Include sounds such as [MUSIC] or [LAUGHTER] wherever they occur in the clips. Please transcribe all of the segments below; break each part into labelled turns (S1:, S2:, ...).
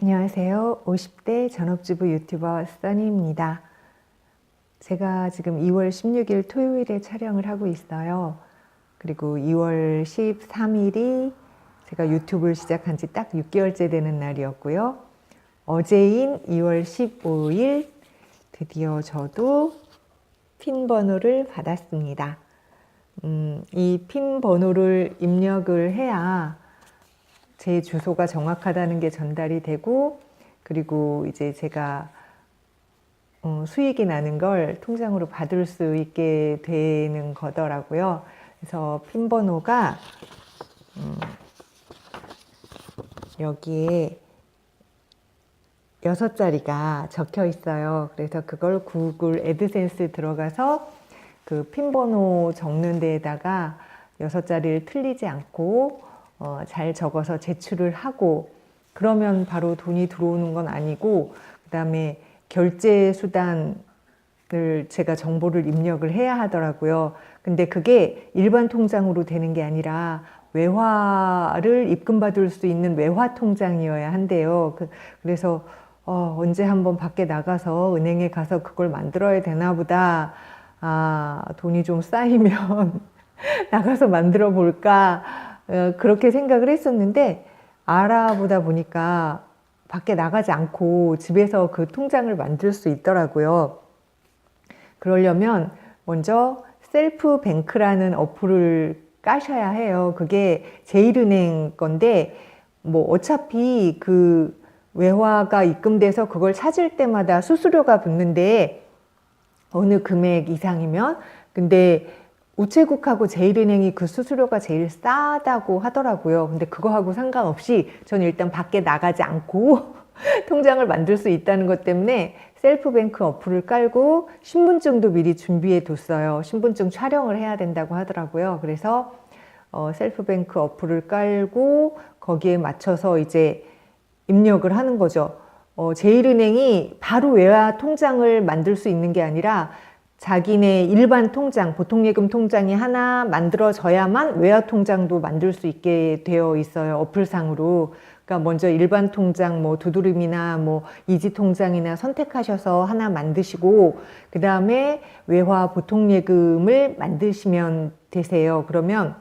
S1: 안녕하세요. 50대 전업주부 유튜버 써니입니다. 제가 지금 2월 16일 토요일에 촬영을 하고 있어요. 그리고 2월 13일이 제가 유튜브를 시작한 지 딱 6개월째 되는 날이었고요. 어제인 2월 15일 드디어 저도 핀 번호를 받았습니다. 음, 이 핀 번호를 입력을 해야 제 주소가 정확하다는 게 전달이 되고 그리고 이제 제가 어, 수익이 나는 걸 통장으로 받을 수 있게 되는 거더라고요. 그래서 핀 번호가 음, 여기에 여섯 자리가 적혀 있어요. 그래서 그걸 구글 애드센스 들어가서 그 핀 번호 적는 데에다가 여섯 자리를 틀리지 않고 어, 잘 적어서 제출을 하고 그러면 바로 돈이 들어오는 건 아니고 그다음에 결제 수단을 제가 정보를 입력을 해야 하더라고요. 근데 그게 일반 통장으로 되는 게 아니라 외화를 입금받을 수 있는 외화 통장이어야 한대요. 그, 그래서 어, 언제 한번 밖에 나가서 은행에 가서 그걸 만들어야 되나 보다. 아, 돈이 좀 쌓이면 [LAUGHS] 나가서 만들어 볼까. 어, 그렇게 생각을 했었는데 알아보다 보니까 밖에 나가지 않고 집에서 그 통장을 만들 수 있더라고요. 그러려면 먼저 셀프 뱅크라는 어플을 까셔야 해요. 그게 제일은행 건데 뭐 어차피 그 외화가 입금돼서 그걸 찾을 때마다 수수료가 붙는데 어느 금액 이상이면 근데 우체국하고 제일은행이 그 수수료가 제일 싸다고 하더라고요. 근데 그거하고 상관없이 저는 일단 밖에 나가지 않고 [LAUGHS] 통장을 만들 수 있다는 것 때문에 셀프뱅크 어플을 깔고 신분증도 미리 준비해 뒀어요. 신분증 촬영을 해야 된다고 하더라고요. 그래서 어, 셀프뱅크 어플을 깔고 거기에 맞춰서 이제 입력을 하는 거죠. 어, 제일은행이 바로 외화 통장을 만들 수 있는 게 아니라 자기네 일반 통장, 보통 예금 통장이 하나 만들어져야만 외화 통장도 만들 수 있게 되어 있어요. 어플상으로. 그러니까 먼저 일반 통장, 뭐 두드림이나 뭐 이지 통장이나 선택하셔서 하나 만드시고 그 다음에 외화 보통 예금을 만드시면 되세요. 그러면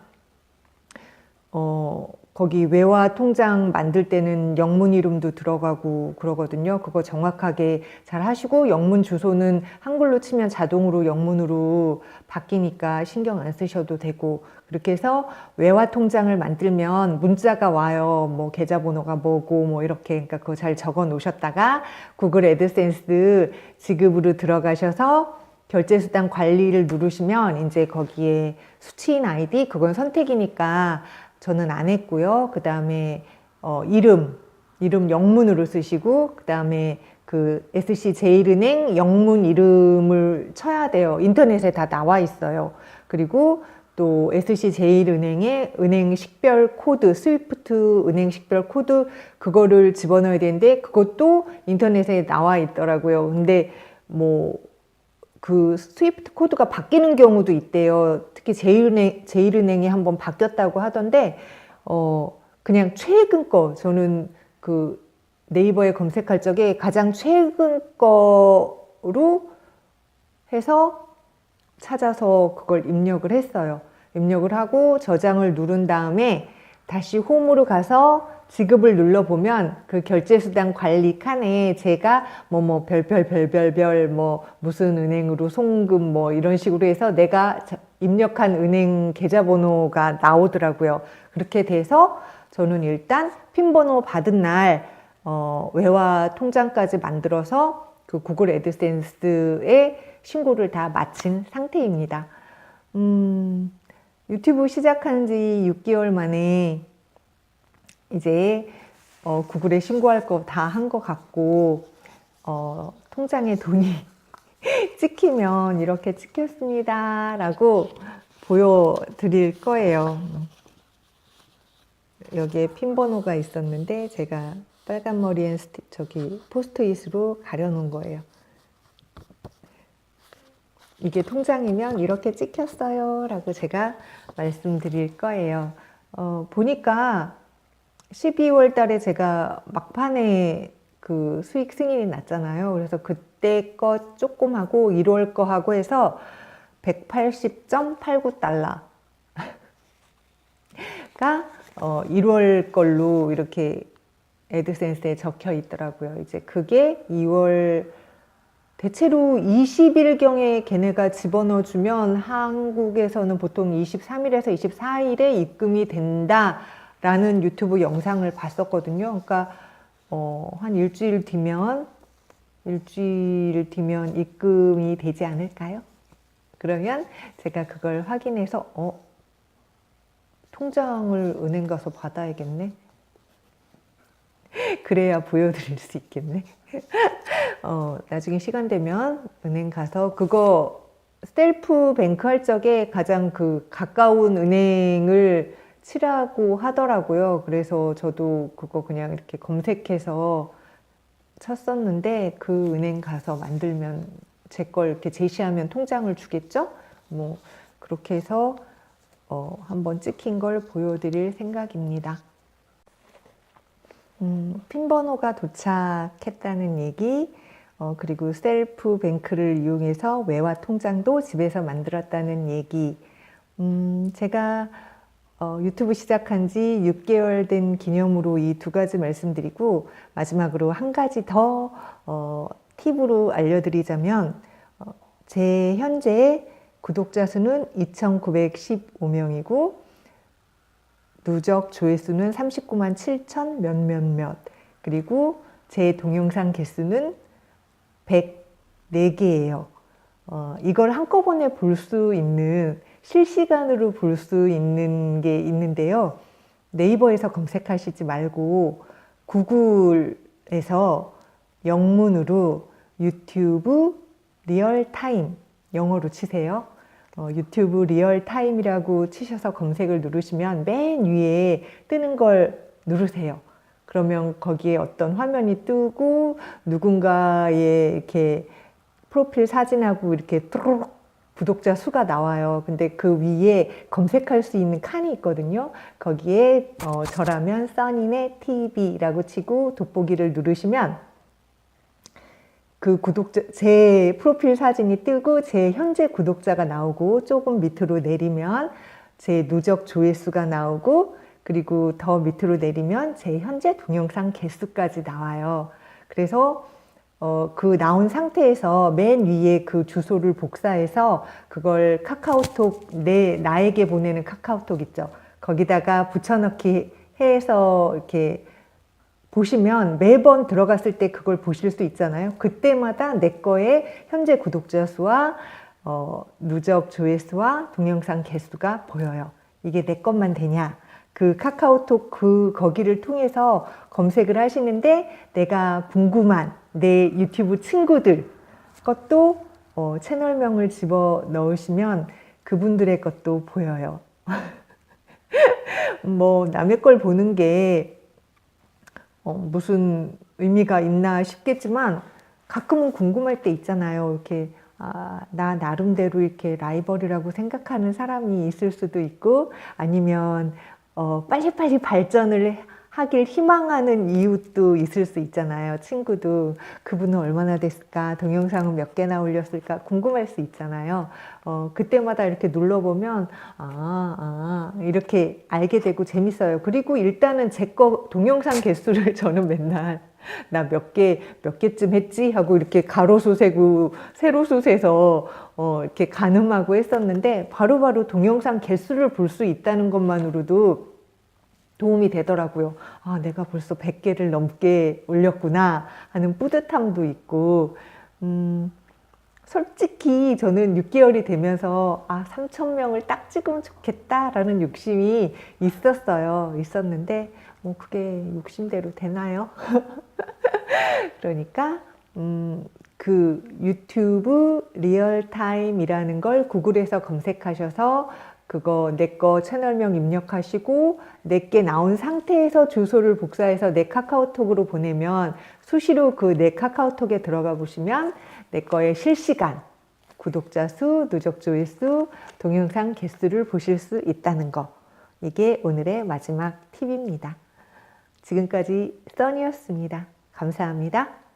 S1: 어 거기 외화 통장 만들 때는 영문 이름도 들어가고 그러거든요. 그거 정확하게 잘 하시고 영문 주소는 한글로 치면 자동으로 영문으로 바뀌니까 신경 안 쓰셔도 되고 그렇게 해서 외화 통장을 만들면 문자가 와요. 뭐 계좌번호가 뭐고 뭐 이렇게 그러니까 그거 잘 적어 놓으셨다가 구글 애드센스 지급으로 들어가셔서 결제수단 관리를 누르시면 이제 거기에 수취인 아이디 그건 선택이니까 저는 안 했고요. 그 다음에 어, 이름, 이름 영문으로 쓰시고, 그 다음에 그 SC 제일은행 영문 이름을 쳐야 돼요. 인터넷에 다 나와 있어요. 그리고 또 SC 제일은행의 은행 식별 코드, 스위프트 은행 식별 코드, 그거를 집어넣어야 되는데, 그것도 인터넷에 나와 있더라고요. 근데 뭐, 그 스위프트 코드가 바뀌는 경우도 있대요. 특히 제일은행, 제일은행이 한번 바뀌었다고 하던데, 어, 그냥 최근 거, 저는 그 네이버에 검색할 적에 가장 최근 거로 해서 찾아서 그걸 입력을 했어요. 입력을 하고 저장을 누른 다음에 다시 홈으로 가서 지급을 눌러보면 그 결제수단 관리 칸에 제가 뭐 뭐 별별 별별별 뭐 무슨 은행으로 송금 뭐 이런 식으로 해서 내가 입력한 은행 계좌번호가 나오더라고요. 그렇게 돼서 저는 일단 핀번호 받은 날 어, 외화 통장까지 만들어서 그 구글 애드센스에 신고를 다 마친 상태입니다. 음, 유튜브 시작한 지 6개월 만에 이제 어, 구글에 신고할 거 다 한 것 같고 어, 통장에 돈이 [LAUGHS] 찍히면 이렇게 찍혔습니다 라고 보여드릴 거예요. 여기에 핀 번호가 있었는데 제가 빨간 머리엔 스티, 저기 포스트잇으로 가려놓은 거예요. 이게 통장이면 이렇게 찍혔어요 라고 제가 말씀드릴 거예요. 어, 보니까 12월 달에 제가 막판에 그 수익 승인이 났잖아요. 그래서 그때 거 조금 하고 1월 거 하고 해서 180.89달러가 [LAUGHS] 어 1월 걸로 이렇게 애드센스에 적혀 있더라고요. 이제 그게 2월 대체로 20일경에 걔네가 집어넣어 주면 한국에서는 보통 23일에서 24일에 입금이 된다라는 유튜브 영상을 봤었거든요. 그러니까 어, 한 일주일 뒤면 일주일 뒤면 입금이 되지 않을까요? 그러면 제가 그걸 확인해서 어 통장을 은행 가서 받아야겠네. 그래야 보여드릴 수 있겠네. 어, 나중에 시간 되면 은행 가서 그거 셀프 뱅크 할 적에 가장 그 가까운 은행을 치라고 하더라고요. 그래서 저도 그거 그냥 이렇게 검색해서 쳤었는데 그 은행 가서 만들면 제 걸 이렇게 제시하면 통장을 주겠죠? 뭐 그렇게 해서 어, 한번 찍힌 걸 보여드릴 생각입니다. 음, 핀 번호가 도착했다는 얘기, 어, 그리고 셀프 뱅크를 이용해서 외화 통장도 집에서 만들었다는 얘기. 음, 제가 어, 유튜브 시작한 지 6개월 된 기념으로 이 두 가지 말씀드리고, 마지막으로 한 가지 더 어, 팁으로 알려드리자면, 어, 제 현재 구독자 수는 2,915명이고, 누적 조회수는 39만 7천 몇몇몇 그리고 제 동영상 개수는 104개예요. 어, 이걸 한꺼번에 볼 수 있는 실시간으로 볼 수 있는 게 있는데요. 네이버에서 검색하시지 말고 구글에서 영문으로 유튜브 리얼타임 영어로 치세요. 어, 유튜브 리얼타임이라고 치셔서 검색을 누르시면 맨 위에 뜨는 걸 누르세요. 그러면 거기에 어떤 화면이 뜨고 누군가의 이렇게 프로필 사진하고 이렇게 뚜루룩 구독자 수가 나와요. 근데 그 위에 검색할 수 있는 칸이 있거든요. 거기에 어, 저라면 써니네 TV라고 치고 돋보기를 누르시면 그 구독자, 제 프로필 사진이 뜨고 제 현재 구독자가 나오고 조금 밑으로 내리면 제 누적 조회수가 나오고 그리고 더 밑으로 내리면 제 현재 동영상 개수까지 나와요. 그래서 어, 그 나온 상태에서 맨 위에 그 주소를 복사해서 그걸 카카오톡 내 나에게 보내는 카카오톡 있죠. 거기다가 붙여넣기 해서 이렇게 보시면 매번 들어갔을 때 그걸 보실 수 있잖아요. 그때마다 내 거의 현재 구독자 수와 어, 누적 조회수와 동영상 개수가 보여요. 이게 내 것만 되냐? 그 카카오톡 그 거기를 통해서 검색을 하시는데 내가 궁금한 내 유튜브 친구들 것도 어, 채널명을 집어 넣으시면 그분들의 것도 보여요. [LAUGHS] 뭐 남의 걸 보는 게 어, 무슨 의미가 있나 싶겠지만 가끔은 궁금할 때 있잖아요. 이렇게 아, 나 나름대로 이렇게 라이벌이라고 생각하는 사람이 있을 수도 있고 아니면 어, 빨리빨리 발전을 하길 희망하는 이웃도 있을 수 있잖아요. 친구도 그분은 얼마나 됐을까, 동영상은 몇 개나 올렸을까 궁금할 수 있잖아요. 어, 그때마다 이렇게 눌러보면 아, 아 이렇게 알게 되고 재밌어요. 그리고 일단은 제 거 동영상 개수를 [LAUGHS] 저는 맨날 나 몇 개, 몇 개쯤 했지? 하고 이렇게 가로수 세고 세로수 세서 어, 이렇게 가늠하고 했었는데 바로바로 바로 동영상 개수를 볼 수 있다는 것만으로도 도움이 되더라고요. 아, 내가 벌써 100개를 넘게 올렸구나 하는 뿌듯함도 있고, 음, 솔직히 저는 6개월이 되면서 아, 3,000명을 딱 찍으면 좋겠다라는 욕심이 있었어요. 있었는데, 뭐 그게 욕심대로 되나요? [LAUGHS] 그러니까, 음, 그 유튜브 리얼타임이라는 걸 구글에서 검색하셔서 그거 내 거 채널명 입력하시고 내게 나온 상태에서 주소를 복사해서 내 카카오톡으로 보내면 수시로 그 내 카카오톡에 들어가 보시면 내 거의 실시간 구독자 수, 누적 조회수, 동영상 개수를 보실 수 있다는 거. 이게 오늘의 마지막 팁입니다. 지금까지 써니였습니다. 감사합니다.